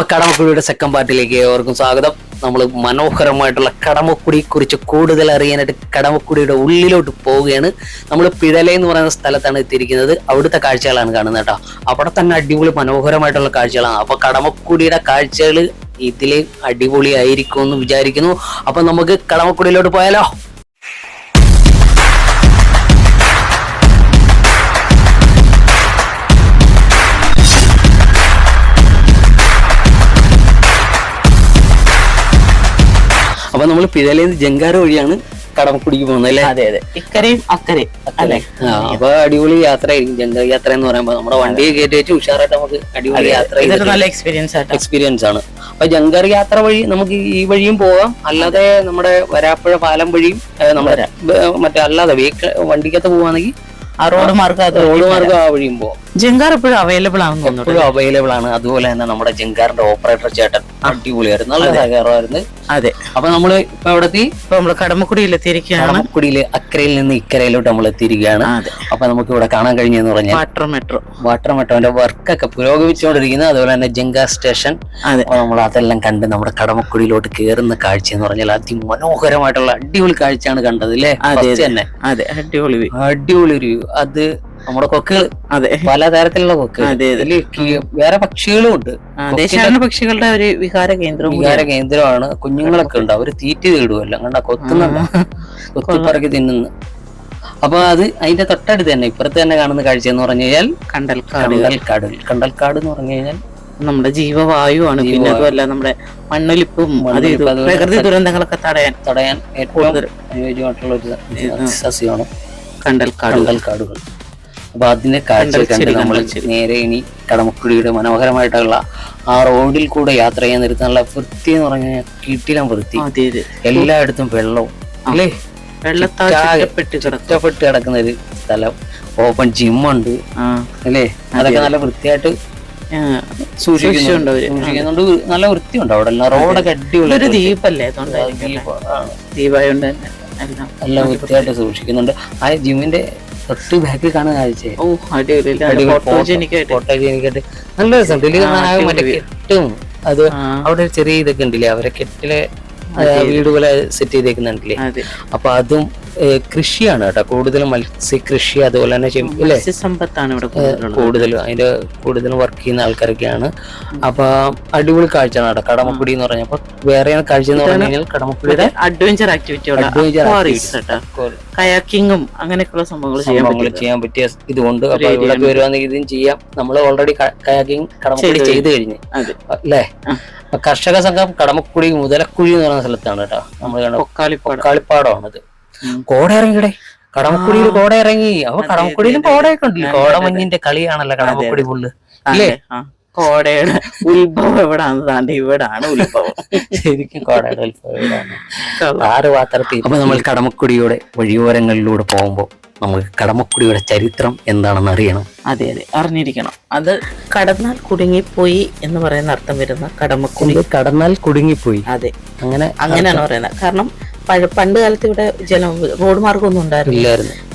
അപ്പൊ കടമക്കുടിയുടെ സെക്കൻഡ് പാർട്ടിലേക്ക് ഏവർക്കും സ്വാഗതം. നമ്മൾ മനോഹരമായിട്ടുള്ള കടമക്കുടിയെ കുറിച്ച് കൂടുതൽ അറിയാനായിട്ട് കടമക്കുടിയുടെ ഉള്ളിലോട്ട് പോവുകയാണ്. നമ്മൾ പിഴല എന്ന് പറയുന്ന സ്ഥലത്താണ് എത്തിയിരിക്കുന്നത്. അവിടുത്തെ കാഴ്ചകളാണ് കാണുന്നത് കേട്ടോ. അവിടെ തന്നെ അടിപൊളി മനോഹരമായിട്ടുള്ള കാഴ്ചകളാണ്. അപ്പൊ കടമക്കുടിയുടെ കാഴ്ചകൾ ഇതിലേ അടിപൊളിയായിരിക്കും എന്ന് വിചാരിക്കുന്നു. അപ്പൊ നമുക്ക് കടമക്കുടിയിലോട്ട് പോയാലോ? അപ്പൊ നമ്മൾ പിഴലയിൽ നിന്ന് ജങ്കാര വഴിയാണ് കടമക്കുടിക്ക് പോകുന്നത് അല്ലേ? അതെ അതെ. ഇക്കരയും അക്കരയും അല്ലെ? അപ്പൊ അടിപൊളി യാത്രയായിരിക്കും ജങ്കാർ യാത്ര എന്ന് പറയുമ്പോൾ നമ്മുടെ വണ്ടിയെ കയറ്റി വെച്ച് ഉഷാറായിട്ട് നമുക്ക് അടിപൊളി യാത്ര നല്ല എക്സ്പീരിയൻസ് എക്സ്പീരിയൻസ് ആണ്. അപ്പൊ ജങ്കാർ യാത്ര വഴി നമുക്ക് ഈ വഴിയും പോവാം. അല്ലാതെ നമ്മുടെ വരാപ്പുഴ പാലം വഴിയും നമ്മുടെ മറ്റേ അല്ലാതെ വെഹിക്കിൾ വണ്ടിക്കകത്ത് പോവാണെങ്കിൽ ആ റോഡ് മാർഗം റോഡ് മാർഗം ആ വഴിയും പോവാം. ജങ്കാർ എപ്പോഴും അവൈലബിൾ ആണെന്ന് തോന്നുന്നു എപ്പോഴും അവൈലബിൾ ആണ്. അതുപോലെ തന്നെ നമ്മുടെ ജങ്കാറിന്റെ ഓപ്പറേറ്റർ ചേട്ടൻ അടിപൊളിയായിരുന്നു. നല്ല സഹകരമായിരുന്നു അതെ. അപ്പൊ നമ്മൾ ഇപ്പൊ എവിടെത്തി? ഇപ്പൊ നമ്മൾ കടമക്കുടിയിൽ എത്തിയിരിക്കുകയാണ്. കടമക്കുടിയിൽ അക്കരയിൽ നിന്ന് ഇക്കരയിലോട്ട് നമ്മൾ എത്തിയിരിക്കുകയാണ്. അപ്പൊ നമുക്ക് ഇവിടെ കാണാൻ കഴിഞ്ഞെന്ന് പറഞ്ഞാൽ വാട്ടർ മെട്രോ. വാട്ടർ മെട്രോന്റെ വർക്കൊക്കെ പുരോഗമിച്ചുകൊണ്ടിരിക്കുന്നത് അതുപോലെ തന്നെ ജങ്കാർ സ്റ്റേഷൻ. നമ്മൾ അതെല്ലാം കണ്ട് നമ്മുടെ കടമക്കുടിയിലോട്ട് കയറുന്ന കാഴ്ച എന്ന് പറഞ്ഞാൽ അതിമനോഹരമായിട്ടുള്ള അടിപൊളി കാഴ്ചയാണ് കണ്ടത് അല്ലേ? അതെ, തന്നെ. അതെ അടിപൊളി അടിപൊളി ഒരു അത് നമ്മുടെ കൊക്കുകൾ അതെ. പലതരത്തിലുള്ള കൊക്കുകൾ അതെ, അതെ. ഇതിൽ കി- വേറെ പക്ഷികളും ഉണ്ട്. ദേശാടന പക്ഷികളുടെ ഒരു വിഹാര കേന്ദ്രം വിഹാര കേന്ദ്രമാണ്. കുഞ്ഞുങ്ങളൊക്കെ ഉണ്ട്. അവർ തീറ്റ തേടുമല്ലോ കണ്ട കൊത്തുന്നുണ്ട് കൊത്തിപ്പറക്കി തിന്നുന്നു. അപ്പൊ അത് അതിന്റെ തൊട്ടടുത്ത് തന്നെ ഇപ്പുറത്ത് തന്നെ കാണുന്ന കാഴ്ച എന്ന് പറഞ്ഞു കഴിഞ്ഞാൽ കണ്ടൽക്കാട്. കണ്ടൽക്കാട്. കണ്ടൽക്കാട് എന്ന് പറഞ്ഞു കഴിഞ്ഞാൽ നമ്മുടെ ജീവവായുവാണ്. പിന്നെ. അതുമല്ല നമ്മുടെ മണ്ണൊലിപ്പും പ്രകൃതി ദുരന്തങ്ങളൊക്കെ തടയാൻ തടയാൻ ഏറ്റവും അനുയോജ്യമായിട്ടുള്ള ഒരു സസ്യമാണ് കണ്ടൽക്കാട് കണ്ടൽക്കാടുകൾ. അപ്പൊ അതിന്റെ കാഴ്ച കണ്ട് നമ്മൾ. നേരെ ഇനി കടമക്കുടിയുടെ മനോഹരമായിട്ടുള്ള ആ റോഡിൽ കൂടെ യാത്ര ചെയ്യാൻ നിർത്താനുള്ള വൃത്തി എന്ന് പറഞ്ഞ കിട്ടിലും വൃത്തി. എല്ലായിടത്തും വെള്ളവും അല്ലേ? ചുറ്റപ്പെട്ട് കിടക്കുന്ന ഒരു സ്ഥലം. ഓപ്പൺ ജിമ്മുണ്ട് അല്ലേ? അതൊക്കെ നല്ല വൃത്തിയായിട്ട് സൂക്ഷിക്കുന്നുണ്ട് നല്ല വൃത്തിയുണ്ട് അവിടെ. എല്ലാം റോഡൊക്കെ അടിപൊളി ഇതൊരു ദ്വീപല്ലേ. ദ്വീപായോണ്ട് തന്നെ. നല്ല വൃത്തിയായിട്ട് സൂക്ഷിക്കുന്നുണ്ട്. ആ ജിമ്മിന്റെ തൊട്ട് ബാക്കിൽ കാണാൻ കാഴ്ച ഓ ഫോട്ടോജനിക്കായിട്ട് നല്ല രസം. ഇതിൽ കാണാൻ മറ്റേ കെട്ടും. അത് അവിടെ ചെറിയ ഇതൊക്കെ ഉണ്ടല്ലേ? അവരെ കെട്ടിലെ വീടുകളെ വീട് പോലെ സെറ്റ് ചെയ്തേക്കുന്നുണ്ടല്ലേ? അപ്പൊ അതും കൃഷിയാണ് കേട്ടോ. കൂടുതലും മത്സ്യകൃഷി അതുപോലെ തന്നെ ഇല്ലേ? മത്സ്യസമ്പത്താണ് ഇവിടെ കൂടുതലും അതിന്റെ കൂടുതലും വർക്ക് ചെയ്യുന്ന ആൾക്കാരൊക്കെയാണ്. അപ്പൊ അടിപൊളി കാഴ്ചയാണ് കേട്ടോ. കടമക്കുടി എന്ന് പറഞ്ഞപ്പോ വേറെ കാഴ്ച എന്ന് പറഞ്ഞാൽ കഴിഞ്ഞാൽ കടമക്കുടിയുടെ അഡ്വഞ്ചർ ആക്ടിവിറ്റിയോട് അഡ്വഞ്ചർ കയാക്കിങ്ങും അങ്ങനെയൊക്കെയുള്ള സംഭവങ്ങൾ സംഭവങ്ങൾ ചെയ്യാൻ പറ്റിയ ഇതുകൊണ്ട് അപ്പൊ ഇവിടെ വരുവാണെങ്കിൽ ഇതും ചെയ്യാം. നമ്മൾ ഓൾറെഡി കയാക്കിങ് കടമക്കുടി ചെയ്ത് കഴിഞ്ഞു. അല്ലേ കർഷക സംഘം കടമക്കുടി മുതലക്കുഴി എന്ന് പറയുന്ന സ്ഥലത്താണ് കേട്ടോ. നമ്മൾ കണ്ട പൊക്കാളിപ്പാടം. കളിപ്പാടമാണത് ഉം. കോട ഇറങ്ങിയിടെ കടമക്കുടിയിൽ കോട ഇറങ്ങി അപ്പൊ കടമക്കുടിയിലും കോടയൊക്കെ ഉണ്ട് കോടമഞ്ഞിന്റെ കളിയാണല്ലോ കടമക്കുടി പുള്ള്. അല്ലേ കോടയുടെ ഉത്ഭവം എവിടാന്ന് താണ്ട് ഇവിടാണ് ഉത്ഭവം. ശരിക്കും കോടയുടെ ഉത്ഭവം. ആറ് പാത്രത്തിൽ അപ്പൊ നമ്മൾ കടമക്കുടിയുടെ വഴിയോരങ്ങളിലൂടെ പോകുമ്പോൾ നമുക്ക് കടമക്കുടിയുടെ ചരിത്രം എന്താണെന്ന് അറിയണം. അതെ അതെ. അറിഞ്ഞിരിക്കണം. അത് കടന്നാൽ കുടുങ്ങിപ്പോയി എന്ന് പറയുന്ന അർത്ഥം വരുന്ന കടമക്കുടി. കടന്നാൽ കുടുങ്ങിപ്പോയി. അതെ. അങ്ങനെ അങ്ങനെയാണ് പറയുന്നത്. കാരണം പണ്ട് കാലത്ത് ഇവിടെ ജല റോഡ് മാർഗം ഒന്നും ഉണ്ടായിരുന്നില്ല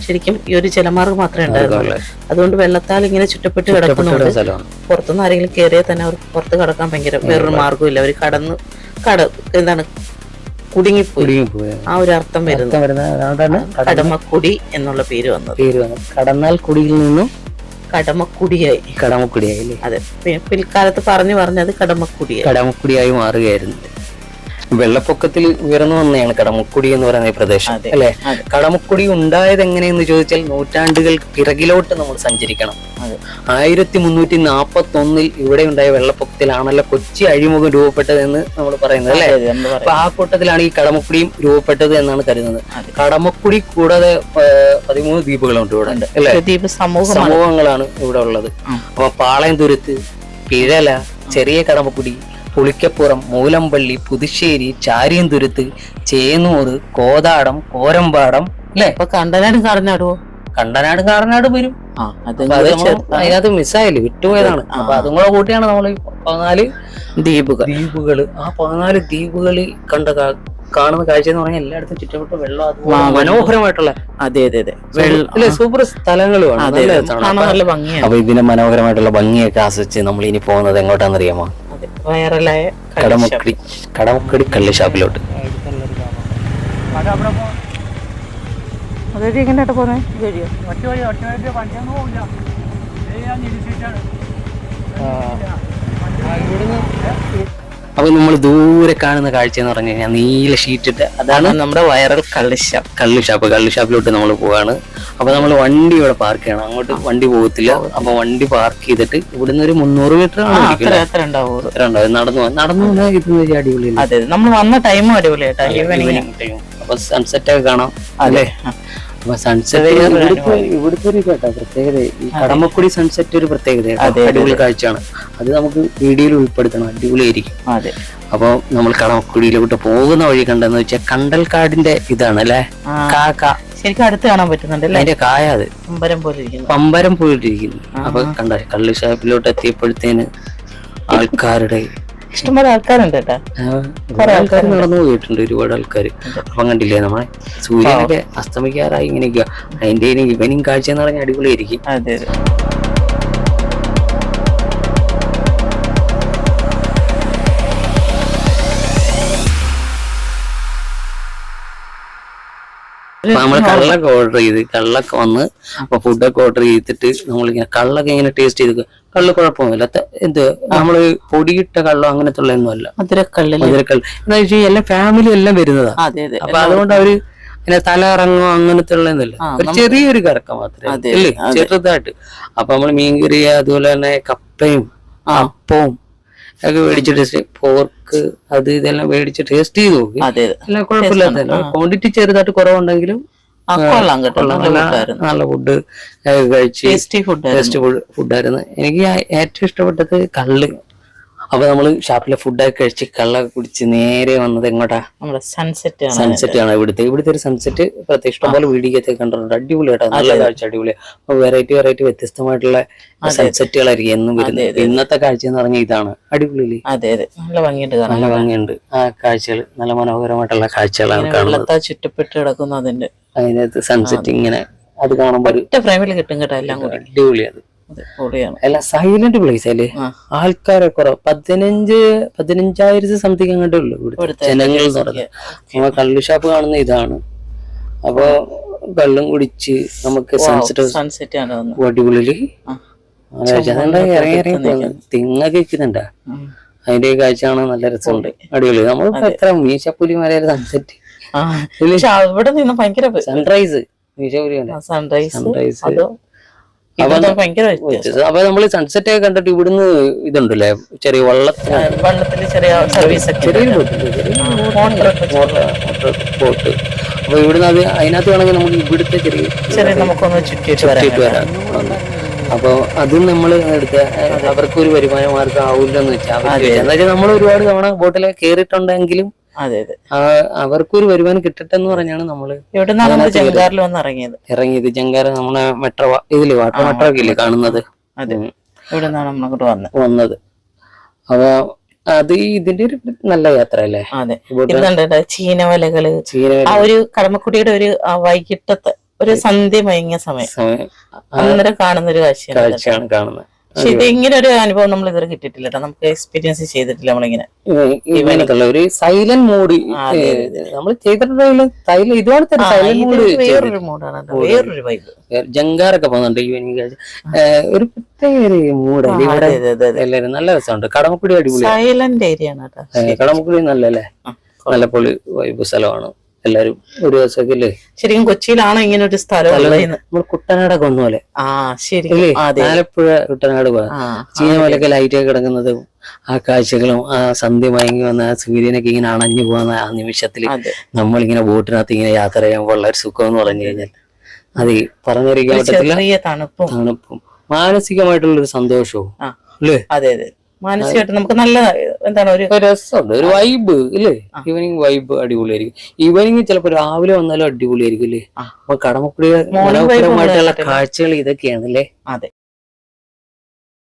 ശരിക്കും ഈ ഒരു ജലമാർഗം മാത്രമേ ഉണ്ടായിരുന്നുള്ളൂ. അതുകൊണ്ട് വെള്ളത്താൽ ഇങ്ങനെ ചുറ്റപ്പെട്ട് കിടക്കുന്നുണ്ട്. പുറത്തുനിന്ന് ആരെങ്കിലും കയറിയാൽ തന്നെ അവർക്ക് പുറത്ത് കടക്കാൻ ഭയങ്കര വേറൊരു മാർഗമില്ല അവർ കടന്ന് കട എന്താണ് കുടുങ്ങിപ്പോയി. ആ ഒരു അർത്ഥം വരുന്നു. അർത്ഥം വരുന്നത് കടമക്കുടി എന്നുള്ള പേര് വന്നത്. പേര് വന്നത്. കടന്നാൽ കുടിയിൽ നിന്നും കടമക്കുടിയായി. കടമക്കുടിയായി അതെ. പിൽക്കാലത്ത് പറഞ്ഞു പറഞ്ഞത് കടമക്കുടിയായി. കടമക്കുടിയായി മാറുകയായിരുന്നു. വെള്ളപ്പൊക്കത്തിൽ ഉയർന്നു വന്നതാണ് കടമുക്കുടി എന്ന് പറയുന്ന പ്രദേശം. അല്ലെ? കടമുക്കുടി ഉണ്ടായത് എങ്ങനെയെന്ന് ചോദിച്ചാൽ നൂറ്റാണ്ടുകൾ പിറകിലോട്ട് നമ്മൾ സഞ്ചരിക്കണം. ആയിരത്തി മുന്നൂറ്റി നാപ്പത്തി ഒന്നിൽ ഇവിടെ ഉണ്ടായ വെള്ളപ്പൊക്കത്തിലാണല്ലോ കൊച്ചി അഴിമുഖം രൂപപ്പെട്ടത് എന്ന് നമ്മൾ പറയുന്നത് അല്ലെ? അപ്പൊ ആ കൂട്ടത്തിലാണ് ഈ കടമുക്കുടിയും രൂപപ്പെട്ടത് എന്നാണ് കരുതുന്നത്. കടമുക്കുടി കൂടാതെ പതിമൂന്ന് ദ്വീപുകളുണ്ട് ഇവിടെ അല്ലെ? ദ്വീപ് സമൂഹങ്ങളാണ് ഇവിടെ ഉള്ളത്. അപ്പൊ പാളയം തുരുത്ത് പിഴല ചെറിയ കടമക്കുടി പുളിക്കപ്പുറം മൂലമ്പള്ളി പുതുശ്ശേരി ചാരിയന്തുരുത്ത് ചേന്നൂർ കോതാടം കോരമ്പാടം അല്ലെ? അപ്പൊ കണ്ടനാട് കടനാടുവോ കണ്ടനാട് കാടനാട് വരും. അതിനകത്ത് മിസ്സായില്ലേ? വിട്ടുപോയതാണ്. അപ്പൊ അതും കൂടെ കൂട്ടിയാണ് നമ്മൾ പതിനാല് ദ്വീപുകൾ. ദ്വീപുകൾ. ആ പതിനാല് ദ്വീപുകളിൽ കണ്ട കാണുന്ന കാഴ്ച എന്ന് പറഞ്ഞാൽ എല്ലായിടത്തും ചുറ്റപ്പെട്ട വെള്ളം മനോഹരമായിട്ടുള്ള അതെ അതെ അതെ. സൂപ്പർ സ്ഥലങ്ങളുമാണ്. നല്ല ഭംഗിയാണ്. അപ്പൊ ഇതിന്റെ മനോഹരമായിട്ടുള്ള ഭംഗിയൊക്കെ ആസ്വദിച്ച് നമ്മൾ ഇനി പോകുന്നത് എങ്ങോട്ടാണെന്ന് അറിയാമോ അതെ വൈറലായ കടമുക്കടി കടമുക്കടി കള്ള് ഷാപ്പിലോട്ട് അതൊരു എങ്ങനെയാ പോന്നെ? വഴിയോ? അപ്പൊ നമ്മൾ ദൂരെ കാണുന്ന കാഴ്ച എന്ന് പറഞ്ഞു കഴിഞ്ഞാൽ നീല ഷീറ്റിട്ട് അതാണ് അതാണ് നമ്മുടെ വൈറൽ കള്ളിഷാപ്പ് കള്ളിഷാപ്പ് കള്ളിഷാപ്പിലോട്ട് നമ്മൾ പോവാണ്. അപ്പൊ നമ്മൾ വണ്ടി ഇവിടെ പാർക്ക് ചെയ്യണം. അങ്ങോട്ട് വണ്ടി പോകത്തില്ല അപ്പൊ വണ്ടി പാർക്ക് ചെയ്തിട്ട് ഇവിടുന്ന് ഒരു മുന്നൂറ് മീറ്റർ ആണ് നടന്നു നടന്നു പോകാൻ അടിപൊളി അതെ നമ്മൾ വന്ന ടൈമും അടിപൊളിയായിട്ടാ. ഈവനിങ് ഈവനിങ് ടൈം അപ്പൊ സൺസെറ്റ് ഒക്കെ കാണാം. അപ്പൊ സൺസെറ്റ് ഇവിടുത്തെ ഇവിടുത്തെ ഒരു കേട്ടോ പ്രത്യേകത. ഈ കടമക്കുടി സൺസെറ്റ് ഒരു പ്രത്യേകതയാണ് അടിപൊളി കാഴ്ചയാണ്. അത് നമുക്ക് വീഡിയോയിൽ ഉൾപ്പെടുത്തണം. അടിപൊളിയായിരിക്കും. അതെ. അപ്പൊ നമ്മൾ കടമക്കുടിയിലോട്ട് പോകുന്ന വഴി കണ്ടെന്ന് വെച്ചാൽ കണ്ടൽക്കാടിന്റെ ഇതാണ് അല്ലെ? കാക്ക ശരിക്കും അടുത്ത് കാണാൻ പറ്റുന്നുണ്ട് അതിന്റെ കായ അത്. പമ്പരം പോലിരിക്കുന്നു പമ്പരം പോയിട്ടിരിക്കുന്നു. അപ്പൊ കണ്ട കള്ളി ഷാപ്പിലോട്ട് എത്തിയപ്പോഴത്തേന് ആൾക്കാരുടെ ഇഷ്ടംപോലെ ആൾക്കാരുണ്ട് കേട്ടാ. ആൾക്കാർ നടന്നു പോയിട്ടുണ്ട് ഒരുപാട് ആൾക്കാർ അപ്പം കണ്ടില്ലേ നമ്മളെ സൂര്യനൊക്കെ അസ്തമിക്കാറായി ഇങ്ങനെ നിൽക്കുക അതിന്റെ ഇവനും കാഴ്ച എന്ന് പറഞ്ഞാൽ അടിപൊളിയായിരിക്കും. അതെ അതെ. അപ്പൊ നമ്മൾ കള്ളൊക്കെ ഓർഡർ ചെയ്ത് കള്ളൊക്കെ വന്ന് അപ്പൊ ഫുഡൊക്കെ ഓർഡർ ചെയ്തിട്ട് നമ്മളിങ്ങനെ കള്ളൊക്കെ ഇങ്ങനെ ടേസ്റ്റ് ചെയ്ത് കള്ള് കുഴപ്പമൊന്നുമില്ല. എന്ത് നമ്മൾ പൊടിയിട്ട കള്ളോ അങ്ങനത്തെ ഉള്ളതൊന്നും അല്ല. മധുരക്കള്ളിൽ. മധുരക്കള്ള്. എന്താ വെച്ചാൽ എല്ലാം ഫാമിലി എല്ലാം വരുന്നതാ. അതെ അതെ. അപ്പൊ അതുകൊണ്ട് അവർ ഇങ്ങനെ തല ഇറങ്ങോ അങ്ങനത്തെ ഉള്ളതെന്നല്ല ഒരു ചെറിയൊരു കറക്കം മാത്രമേ അല്ലേ. ചെറുതായിട്ട്. അപ്പൊ നമ്മൾ മീൻകറി അതുപോലെ തന്നെ കപ്പയും. അപ്പവും ഒക്കെ മേടിച്ച് ടേസ്റ്റ് പോർക്ക് അത് ഇതെല്ലാം മേടിച്ച് ടേസ്റ്റ് ചെയ്ത് നോക്കി. അതെ അതെ. എല്ലാം കുഴപ്പമില്ലാത്ത ക്വാണ്ടിറ്റി ചെറുതായിട്ട് കുറവുണ്ടെങ്കിലും കൊള്ളാം കേട്ടോ. നല്ല ഫുഡ് കഴിച്ച് ടേസ്റ്റി ടേസ്റ്റ് ഫുഡായിരുന്നു എനിക്ക് ഏറ്റവും ഇഷ്ടപ്പെട്ടത് കള്ള്. അപ്പൊ നമ്മൾ ഷാപ്പിലെ ഫുഡൊക്കെ കഴിച്ച് കള്ള കുടിച്ച് നേരെ വന്നത് എങ്ങോട്ടാ? നമ്മുടെ സൺസെറ്റ് ആണ് സൺസെറ്റ് ആണ് ഇവിടുത്തെ. ഇവിടുത്തെ ഒരു സൺസെറ്റ് പ്രത്യേക ഇഷ്ടംപോലെ വീഡിയോക്കെ കണ്ടിട്ടുണ്ട്. അടിപൊളിയായിട്ടാ നല്ല കാഴ്ച അടിപൊളി. വെറൈറ്റി വെറൈറ്റി വ്യത്യസ്തമായിട്ടുള്ള സൺസെറ്റുകളായിരിക്കും എന്നും വരുന്നത്. ഇന്നത്തെ കാഴ്ച എന്ന് പറഞ്ഞാൽ ഇതാണ്. അടിപൊളി അതെ അതെ. നല്ല ഭംഗിയുണ്ട് നല്ല ഭംഗിയുണ്ട്. ആ കാഴ്ചകൾ നല്ല മനോഹരമായിട്ടുള്ള കാഴ്ചകളാണ് കാണുന്നത്. ചുറ്റപ്പെട്ട് കിടക്കുന്നു അതിന്റെ. അതിനകത്ത് സൺസെറ്റ് ഇങ്ങനെ അത് കാണുമ്പോൾ ഒറ്റ ഫ്രെയിമിൽ കിട്ടും കേട്ടോ എല്ലാം കൂടി. അടിപൊളിയാണ്. അല്ല സൈലന്റ് പ്ലേസ് അല്ലേ. ആൾക്കാരെ കുറവ്. പതിനഞ്ച് പതിനഞ്ചായിരത്തി സംതിങ് അങ്ങോട്ടേ ഉള്ളൂ ഇവിടുത്തെ ജനങ്ങൾ എന്ന് പറഞ്ഞത് നമ്മ കള്ളു ഷാപ്പ് കാണുന്ന ഇതാണ്. അപ്പൊ വെള്ളം കുടിച്ച് നമുക്ക് സൺസെറ്റ് അടിപൊളിയിൽ. ഇറങ്ങി ഇറങ്ങി തിങ്ങൊക്കെ വെക്കുന്നുണ്ടാ. അതിന്റെ കാഴ്ചയാണ് നല്ല രസമുണ്ട്. അടിപൊളി. നമ്മൾ എത്ര? മീശപ്പുലി മലയിലെ സൺസെറ്റ് അവിടെ നിന്ന് ഭയങ്കര സൺറൈസ് മീശപ്പുലി സൺറൈസ് സൺറൈസ് അതോ ഇവിടെ ഭയങ്കര വ്യത്യാസം അപ്പൊ നമ്മൾ സൺസെറ്റ് ഒക്കെ കണ്ടിട്ട് ഇവിടുന്ന് ഇതുണ്ടല്ലേ? ചെറിയ വള്ളത്തിൽ വെള്ളത്തിൽ ചെറിയ സർവീസ് ചെറിയ ബോട്ട് അപ്പൊ ഇവിടുന്ന് അത് അതിനകത്ത് വേണമെങ്കിൽ നമുക്ക് ഇവിടുത്തെ ചെറിയ ചെറിയ നമുക്കൊന്ന് ചുറ്റിയിട്ട് വരാം. അപ്പൊ അതും നമ്മൾ എടുത്ത അവർക്ക് ഒരു വരുമാന. മാർഗം ആവില്ലെന്ന് വെച്ചാൽ നമ്മൾ ഒരുപാട് തവണ ബോട്ടിലൊക്കെ കയറിയിട്ടുണ്ടെങ്കിലും അതെ അതെ. അവർക്കൊരു വരുമാനം കിട്ടട്ടെ എന്ന് പറഞ്ഞാണ് നമ്മൾ ഇവിടെ നിന്നാണ് ജങ്കാറിൽ വന്ന് ഇറങ്ങിയത്? ഇറങ്ങിയത് ജങ്കാര നമ്മളെ മെട്രോ ഇതിൽ വാട്ടർ മെട്രോ ഇല്ലേ കാണുന്നത്. അതെ. ഇവിടെ നിന്നാണ് നമ്മൾ വന്നത് വന്നത്. അപ്പൊ അത് ഇതിന്റെ ഒരു നല്ല യാത്ര അല്ലേ അതെ ഇതുണ്ട് ചീനവലകൾ. ആ ഒരു കടമക്കുടിയുടെ ഒരു വൈകിട്ടത്തെ ഒരു സന്ധ്യ മയങ്ങിയ സമയം. അന്നേരം കാണുന്ന ഒരു കാഴ്ചയാണ്. കാഴ്ചയാണ് കാണുന്നത്. പക്ഷെ ഇത് ഇങ്ങനെ ഒരു അനുഭവം നമ്മൾ ഇതുവരെ കിട്ടിയിട്ടില്ല കേട്ടോ. നമുക്ക് എക്സ്പീരിയൻസ് ചെയ്തിട്ടില്ല നമ്മളിങ്ങനെ. ഇങ്ങനത്തുള്ള ഒരു സൈലന്റ് മൂഡ് നമ്മൾ ചെയ്തിട്ടുണ്ടെങ്കിലും സൈലന്റ് ഇതുപോലത്തെ ഒരു സൈലന്റ് ഇത് മൂഡ് വേറൊരു മൂഡാണ് വേറൊരു വൈബ് ജങ്കാറൊക്കെ പോകുന്നുണ്ട് ഈവനിങ് ഒരു പ്രത്യേക ഒരു ഇവിടെ എല്ലാവരും നല്ല രസമുണ്ട്. കടമക്കുടി അടിപൊളി സൈലന്റ് ഏരിയ ആണ് കേട്ടോ. കടമക്കുടി നല്ലല്ലേ? നല്ല പൊളി വൈബ് സ്ഥലമാണ്. എല്ലാരും ഒരു ദിവസമൊക്കെ അല്ലേ ശരിക്കും കൊച്ചിയിലാണോ ഇങ്ങനെ ഒരു സ്ഥലം കുട്ടനാട് നമ്മൾ കുട്ടനാടൊക്കെ വന്ന പോലെ. ആ ശരി ആലപ്പുഴ കുട്ടനാട് പോകാം ലൈറ്റ് ചീനമലൊക്കെ ലൈറ്റൊക്കെ കിടക്കുന്നതും ആ കാഴ്ചകളും ആ സന്ധ്യ മയങ്ങി വന്ന ആ സൂര്യനൊക്കെ ഇങ്ങനെ അണഞ്ഞു പോകുന്ന ആ നിമിഷത്തിൽ നമ്മളിങ്ങനെ ബോട്ടിനകത്ത് ഇങ്ങനെ യാത്ര ചെയ്യുമ്പോൾ ഉള്ള ഒരു സുഖം എന്ന് പറഞ്ഞു കഴിഞ്ഞാൽ അത് പറഞ്ഞറിയിക്കാൻ പറ്റത്തില്ല. തണുപ്പും. മാനസികമായിട്ടുള്ള മാനസികമായിട്ടുള്ളൊരു സന്തോഷവും. അല്ലേ? അതെ അതെ. മാനസികമായിട്ട് നമുക്ക് നല്ല എന്താണ് ഒരു രസമുണ്ട്. ഒരു വൈബ് ഇല്ലേ? ഈവനിങ് വൈബ് അടിപൊളിയായിരിക്കും. ഈവനിങ് ചിലപ്പോ രാവിലെ വന്നാലും അടിപൊളിയായിരിക്കും അല്ലേ കടമക്കുടിയുടെ മനോഹരമായിട്ടുള്ള കാഴ്ചകൾ ഇതൊക്കെയാണ് അല്ലേ അതെ.